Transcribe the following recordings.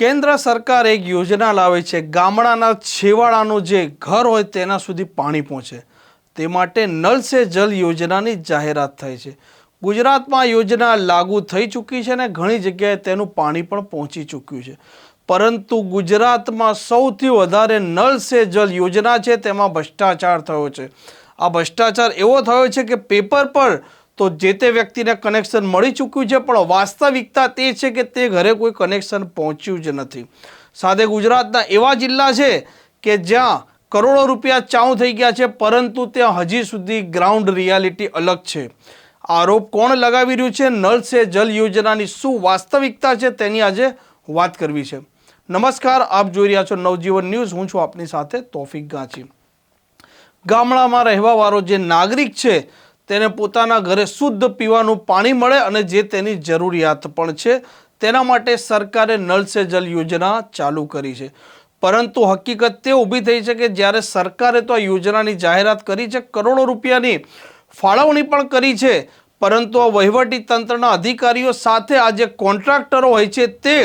કેન્દ્ર સરકાર એક યોજના લાવે છે. ગામડાના છેવાડાનું જે ઘર હોય તેના સુધી પાણી પહોંચે. તે માટે નલ સે જલ યોજનાની જાહેરાત થઈ છે. ગુજરાતમાં યોજના લાગુ થઈ ચૂકી છે અને ઘણી જગ્યાએ તેનું પાણી પણ પહોંચી ચૂક્યું છે. પરંતુ ગુજરાતમાં સૌથી વધારે નલ સે જલ યોજના છે તેમાં ભ્રષ્ટાચાર થયો છે. આ ભ્રષ્ટાચાર એવો થયો છે કે પેપર પર તો જે તે વ્યક્તિને કનેક્શન મળી ચૂક્યું છે, પણ વાસ્તવિકતા તે છે કે તે ઘરે કોઈ કનેક્શન પહોંચ્યું જ નથી. સાથે ગુજરાતના એવા જિલ્લા છે કે જ્યાં કરોડો રૂપિયા ચાઉ થઈ ગયા છે, પરંતુ ત્યાં હજી સુધી ગ્રાઉન્ડ રિયાલિટી અલગ છે. આરોપ કોણ લગાવી રહ્યું છે? નળ સે જલ યોજનાની શું વાસ્તવિકતા છે તેની આજે વાત કરવી છે. નમસ્કાર, આપ જોઈ રહ્યા છો નવજીવન ન્યૂઝ. હું છું આપની સાથે તોફિક ગાંચી. ગામડામાં રહેવાવાળો જે નાગરિક છે તેને પોતાના ઘરે શુદ્ધ પીવાનું પાણી મળે અને જે તેની જરૂરિયાત પણ છે, તેના માટે સરકારે નળ સે જલ યોજના ચાલુ કરી છે. પરંતુ હકીકત તે ઊભી થઈ છે કે જ્યારે સરકારે તો આ યોજનાની જાહેરાત કરી છે, કરોડો રૂપિયાની ફાળવણી પણ કરી છે, પરંતુ આ વહીવટી તંત્રના અધિકારીઓ સાથે આ જે કોન્ટ્રાક્ટરો હોય છે તે,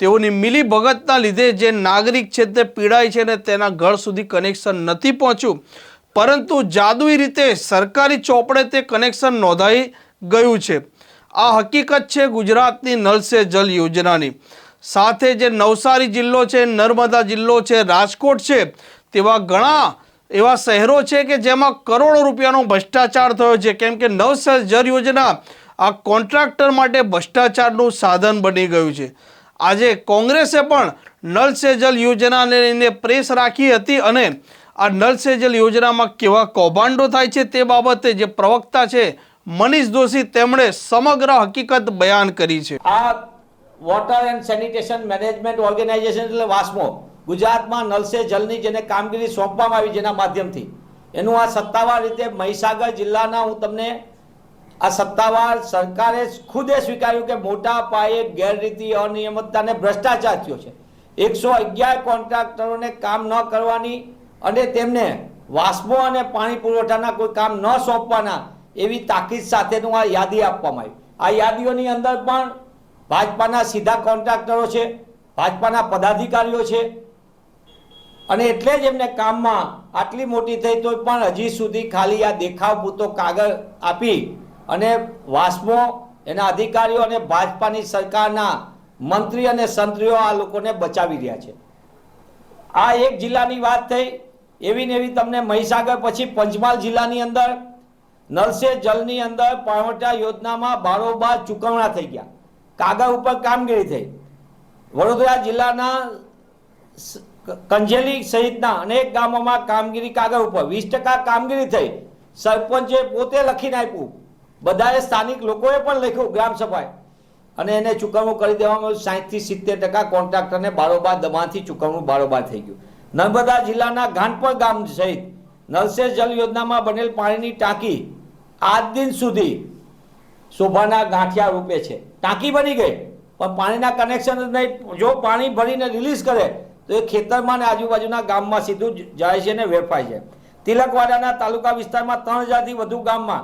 તેઓની મિલી ભગતના લીધે જે નાગરિક છે તે પીડાય છે અને તેના ઘર સુધી કનેક્શન નથી પહોંચ્યું. પરંતુ જાદુઈ રીતે સરકારી ચોપડે તે કનેક્શન નોંધાઈ ગયું છે. આ હકીકત છે ગુજરાતની સે જલ યોજનાની. સાથે જે નવસારી જિલ્લો છે, નર્મદા જિલ્લો છે, રાજકોટ છે, તેવા ઘણા એવા શહેરો છે કે જેમાં કરોડો રૂપિયાનો ભ્રષ્ટાચાર થયો છે. કેમ કે નવ સે યોજના આ કોન્ટ્રાક્ટર માટે ભ્રષ્ટાચારનું સાધન બની ગયું છે. આજે કોંગ્રેસે પણ નલ સે જલ યોજનાને પ્રેસ રાખી હતી અને આ નળ સેજલ યોજનામાં કેવા કૌભાંડો થાય છે તે બાબતે જે પ્રવક્તા છે, મનીષ દોશી તેમણે સમગ્ર હકીકત બયાન કરી છે. આ water and sanitation management organisation એટલે વાસ્મો, ગુજરાતમાં નલ સે જલની જેને કામગીરી સોંપવામાં આવી જેના માધ્યમથી. એનું આ સત્તાવાર રીતે મહીસાગર જિલ્લાના હું તમને આ સત્તાવાર સરકારે ખુદે સ્વીકાર્યું કે મોટા પાયે ગેરરીતિ અનિયમિતતા અને ભ્રષ્ટાચાર થયો છે. એકસો અગિયાર કોન્ટ્રાક્ટરોને કામ ન કરવાની અને તેમને વાસ્મો અને પાણી પુરવઠાના કોઈ કામ ન સોંપવાના એવી તાકીદ સાથેનું આ યાદી આપવામાં આવી. આ યાદીઓની અંદર પણ ભાજપાના સીધા કોન્ટ્રાક્ટરો છે, ભાજપાના પદાધિકારીઓ છે. અને એટલે જ એમને કામમાં આટલી મોટી થઈ તો પણ હજી સુધી ખાલી આ દેખાવ પૂરતો કાગળ આપી અને વાસ્મો એના અધિકારીઓ અને ભાજપાની સરકારના મંત્રી અને સંત્રીઓ આ લોકોને બચાવી રહ્યા છે. આ એક જિલ્લાની વાત થઈ એવી ને એવી તમને મહીસાગર પછી પંચમહાલ જિલ્લાની અંદર નલસે જલની અંદર પાવટા યોજનામાં બારોબાર ચૂકવણા થઈ ગયા. કાગળ ઉપર કામગીરી થઈ. વડોદરા જિલ્લાના કંજેલી સહિતના અનેક ગામોમાં કામગીરી કાગળ ઉપર. વીસ ટકા કામગીરી થઈ. સરપંચે પોતે લખીને આપ્યું. બધાએ સ્થાનિક લોકોએ પણ લખ્યું ગ્રામ સભાએ. અને એને ચૂકવણું કરી દેવામાં સાહીઠથી સિત્તેર ટકા કોન્ટ્રાક્ટરને બારોબાર દબાણથી ચૂકવણું બારોબાર થઈ ગયું. નર્મદા જિલ્લાના ગાનપર ગામ સહિત નલસે જલ યોજનામાં બનેલ પાણીની ટાંકી આજ દિન સુધી શોભાના ગાંઠિયા રૂપે છે. ટાંકી બની ગઈ, પણ પાણીના કનેક્શન જ નહીં. જો પાણી ભરીને રિલીઝ કરે, તો એ ખેતરમાં ને આજુબાજુના ગામમાં સીધું જાય છે ને વેપાય છે. તિલકવાડાના તાલુકા વિસ્તારમાં ત્રણ હજારથી વધુ ગામમાં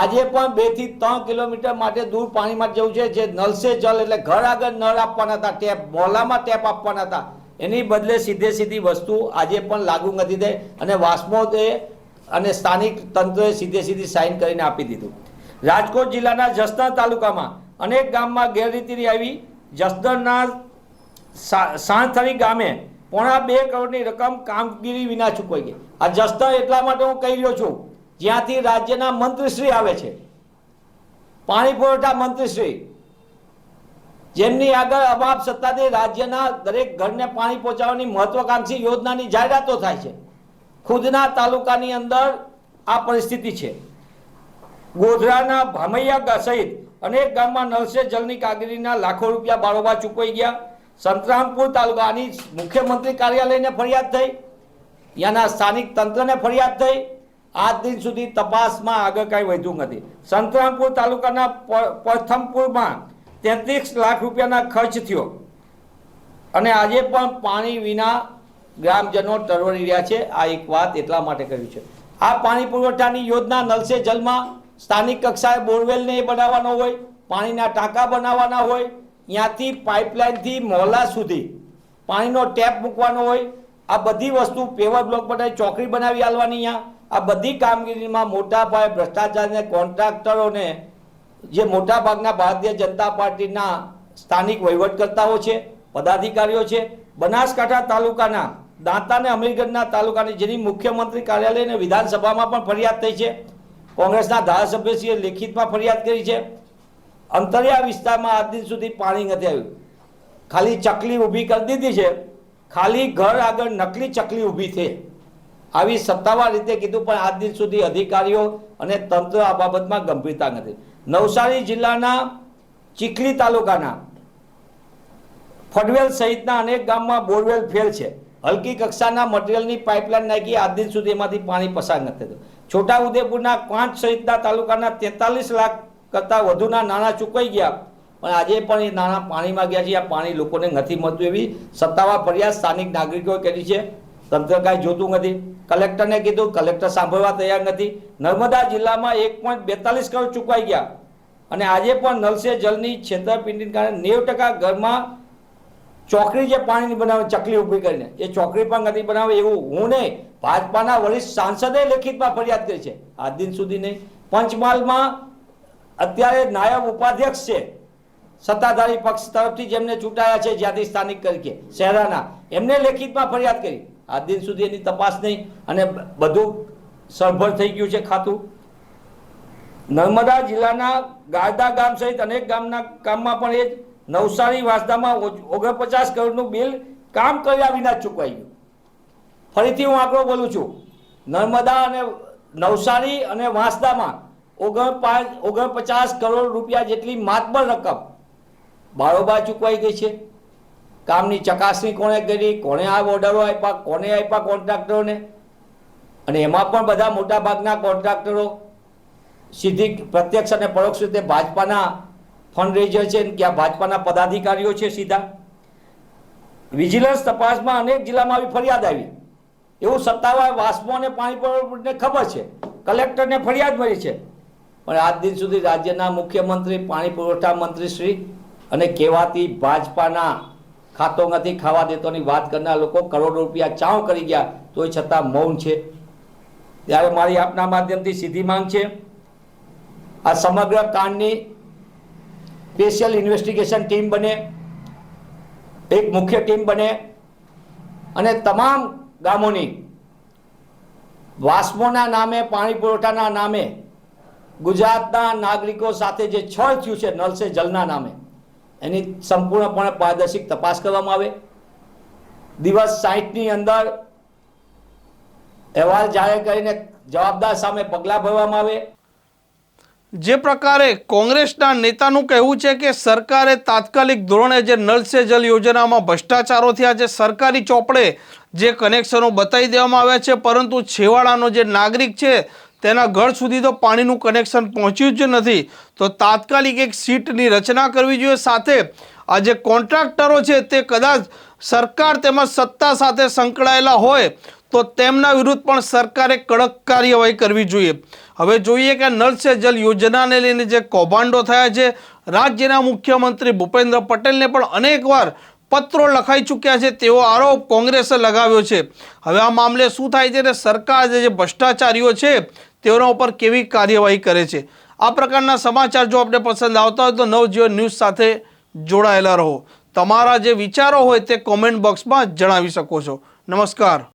આજે પણ બેથી ત્રણ કિલોમીટર માટે દૂર પાણી માટે જવું છે. જે નલસે જલ એટલે ઘર આગળ નળ આપવાના હતા, ટેપ મોલામાં ટેપ આપવાના હતા. એની બદલે સીધે સીધી વસ્તુ આજે પણ લાગુ નથી થઈ અને વાસ્મો અને સ્થાનિક તંત્રએ સીધે સીધી સાઇન કરીને આપી દીધું. રાજકોટ જિલ્લાના જસદણ તાલુકામાં અનેક ગામમાં ગેરરીતિ આવી. જસદણના સા- સાંથળી ગામે પોણા બે કરોડની રકમ કામગીરી વિના ચૂકવાઈ ગઈ. આ જસદણ એટલા માટે હું કહી રહ્યો છું, જ્યાંથી રાજ્યના મંત્રીશ્રી આવે છે. પાણી પુરવઠા મંત્રીશ્રી જેમની આગળ અભાવ સત્તાથી રાજ્યના દરેક ઘરને પાણી પહોંચાડવાની મહત્વાકાંક્ષી યોજનાની જાહેરાતો થાય છે. ખુદના તાલુકાની અંદર આ પરિસ્થિતિ છે. ગોધરાના ભામૈયા સહિત અનેક ગામમાં નળ જલની કામગીરીના લાખો રૂપિયા બારોબાર ચૂકવાઈ ગયા. સંતરામપુર તાલુકાની મુખ્યમંત્રી કાર્યાલયને ફરિયાદ થઈ. ત્યાંના સ્થાનિક તંત્રને ફરિયાદ થઈ. આજ દિન સુધી તપાસમાં આગળ કાંઈ વધ્યું નથી. સંતરામપુર તાલુકાના પ્રથમપુરમાં તેત્રીસ લાખ રૂપિયાના ખર્ચ થયો. અને આજે પણ પાણી વિના ગ્રામજનો ટરવડી રહ્યા છે. આ એક વાત એટલા માટે કર્યું છે. આ પાણી પુરવઠાની યોજના નલસે જલમાં સ્થાનિક કક્ષાએ બોરવેલને એ બનાવવાનો હોય, પાણીના ટાંકા બનાવવાના હોય, ત્યાંથી પાઇપલાઇનથી મોહલા સુધી પાણીનો ટેપ મૂકવાનો હોય, આ બધી વસ્તુ પેવર બ્લોક બનાવી ચોકડી બનાવી આલવાની અહીંયા આ બધી કામગીરીમાં મોટા પાયે ભ્રષ્ટાચારને કોન્ટ્રાક્ટરોને જે મોટા ભાગના ભારતીય જનતા પાર્ટીના સ્થાનિક વહીવટકર્તાઓ છે, પદાધિકારીઓ છે, બનાસકાંઠા તાલુકાના દાંતા અને અમીરગઢના તાલુકાની જેની મુખ્યમંત્રી કાર્યાલય અને વિધાનસભામાં પણ ફરિયાદ થઈ છે. કોંગ્રેસના ધારાસભ્યશ્રીએ લેખિતમાં ફરિયાદ કરી છે. અંતરિયા વિસ્તારમાં આજ દિન સુધી પાણી નથી આવ્યું. ખાલી ચકલી ઊભી કરી દીધી છે. ખાલી ઘર આગળ નકલી ચકલી ઊભી છે. આવી સત્તાવાર રીતે કીધું, પણ આજ દિન સુધી અધિકારીઓ અને તંત્ર આ બાબતમાં ગંભીરતા નથી. નવસારી જિલ્લાના ચીખલી તાલુકાના ફડવેલ સહિતના અનેક ગામમાં બોરવેલ ફેલ છે. હલકી કક્ષાના મટીરિયલની પાઇપલાઇન નાખી આજ દિન સુધી એમાંથી પાણી પસાર નથી થતું છોટા ઉદેપુરના પાંચ સહિતના તાલુકાના તેતાલીસ લાખ કરતાં વધુના નાણાં ચૂકવાઈ ગયા પણ આજે પણ એ નાણાં પાણીમાં ગયા છે. આ પાણી લોકોને નથી મળતું એવી સત્તાવાર ફરિયાદ સ્થાનિક નાગરિકોએ કરી છે. તંત્ર કાંઈ જોતું નથી. કલેક્ટરને કીધું, કલેક્ટર સાંભળવા તૈયાર નથી. નર્મદા જિલ્લામાં એક પોઈન્ટ બેતાલીસ કરોડ ચૂકવાઈ ગયા. અને આજે પણ નલસે જલની છેતરપિંડીને કારણે નેવ ટકા ઘરમાં ચોકડી જે પાણીની બનાવે, ચકલી ઊભી કરીને, એ ચોકડી પણ નથી બનાવે એવું હું નહીં, ભાજપાના વરિષ્ઠ સાંસદે લેખિતમાં ફરિયાદ કરી છે. આજ દિન સુધી નહીં. પંચમહાલમાં અત્યારે નાયબ ઉપાધ્યક્ષ છે. સત્તાધારી પક્ષ તરફથી જેમને ચૂંટાયા છે જ્યાંથી સ્થાનિક તરીકે, શહેરાના, એમને લેખિતમાં ફરિયાદ કરી. આજ દિન સુધી એની તપાસ નહીં અને બધું સરભર થઈ ગયું છે ખાતું. નર્મદા જિલ્લાના ગારદા ગામ સહિત અનેક ગામના કામમાં પણ એ જ નવસારી, વાસદામાં ઓગણપચાસ કરોડનું બિલ કામ કર્યા વિના ચૂકવાઈ ગયું. ફરીથી હું આંકડો બોલું છું. નર્મદા અને નવસારી અને વાંસદામાં ઓગણપાંચ ઓગણપચાસ કરોડ રૂપિયા જેટલી માતબર રકમ બારોબાર ચૂકવાઈ ગઈ છે. કામની ચકાસણી કોણે કરી, કોણે આ ઓર્ડરો આપ્યા, કોને આપ્યા કોન્ટ્રાક્ટરોને અને એમાં પણ બધા મોટા ભાગના કોન્ટ્રાક્ટરો સીધી પ્રત્યક્ષ અને પરોક્ષ રીતે ભાજપાના ફંડ રેઝર છે કે આ ભાજપાના પદાધિકારીઓ છે સીધા. વિજિલન્સ તપાસમાં અનેક જિલ્લામાં આવી ફરિયાદ આવી. એવું સત્તાવાર પાણી પુરવઠાને ખબર છે. કલેક્ટરને ફરિયાદ મળી છે. પણ આજ દિન સુધી રાજ્યના મુખ્યમંત્રી, પાણી પુરવઠા મંત્રી શ્રી અને કહેવાતી ભાજપાના ખાતો નથી, ખાવા દેતોની વાત કરનાર લોકો કરોડો રૂપિયા ચાઉ કરી ગયા, તોય છતાં મૌન છે. ત્યારે મારી આપના માધ્યમથી સીધી માંગ છે. આ સમગ્ર કાંડની સ્પેશિયલ ઇન્વેસ્ટિગેશન ટીમ બને, એક મુખ્ય ટીમ બને, અને તમામ ગામોની વાસ્મોના નામે, પાણી પુરવઠાના નામે, ગુજરાતના નાગરિકો સાથે જે છળ થયું છે, નલ સે જલના નામે એની સંપૂર્ણપણે પારદર્શિક તપાસ કરવામાં આવે. દિવસ સાહીઠની અંદર અહેવાલ જાહેર કરીને જવાબદાર સામે પગલાં ભરવામાં આવે. જે પ્રકારે કોંગ્રેસના નેતાનું કહેવું છે કે સરકારે તાત્કાલિક ધોરણે જે નળ સે જલ યોજનામાં ભ્રષ્ટાચારો થયા છે, સરકારી ચોપડે જે કનેક્શનો બતાવી દેવામાં આવ્યા છે, પરંતુ છેવાડાનો જે નાગરિક છે તેના ઘર સુધી તો પાણીનું કનેક્શન પહોંચ્યું જ નથી. તો તાત્કાલિક એક સીટની રચના કરવી જોઈએ સાથે. આ જે કોન્ટ્રાક્ટરો છે તે કદાચ સરકાર તેમજ સત્તા સાથે સંકળાયેલા હોય, તો તેમના વિરુદ્ધ પણ સરકારે કડક કાર્યવાહી કરવી જોઈએ. હવે જોઈએ કે નળ સે જલ યોજનાને લઈને જે કૌભાંડો થયા છે, રાજ્યના મુખ્યમંત્રી ભૂપેન્દ્ર પટેલને પણ અનેકવાર પત્રો લખાઈ ચૂક્યા છે તેવો આરોપ કોંગ્રેસે લગાવ્યો છે. હવે આ મામલે શું થાય છે ને સરકાર જે ભ્રષ્ટાચારીઓ છે તેઓના ઉપર કેવી કાર્યવાહી કરે છે? આ પ્રકારના સમાચાર જો આપણે પસંદ આવતા હોય તો નવજીવન ન્યૂઝ સાથે જોડાયેલા રહો. તમારા જે વિચારો હોય તે કોમેન્ટ બોક્સમાં જણાવી શકો છો. નમસ્કાર.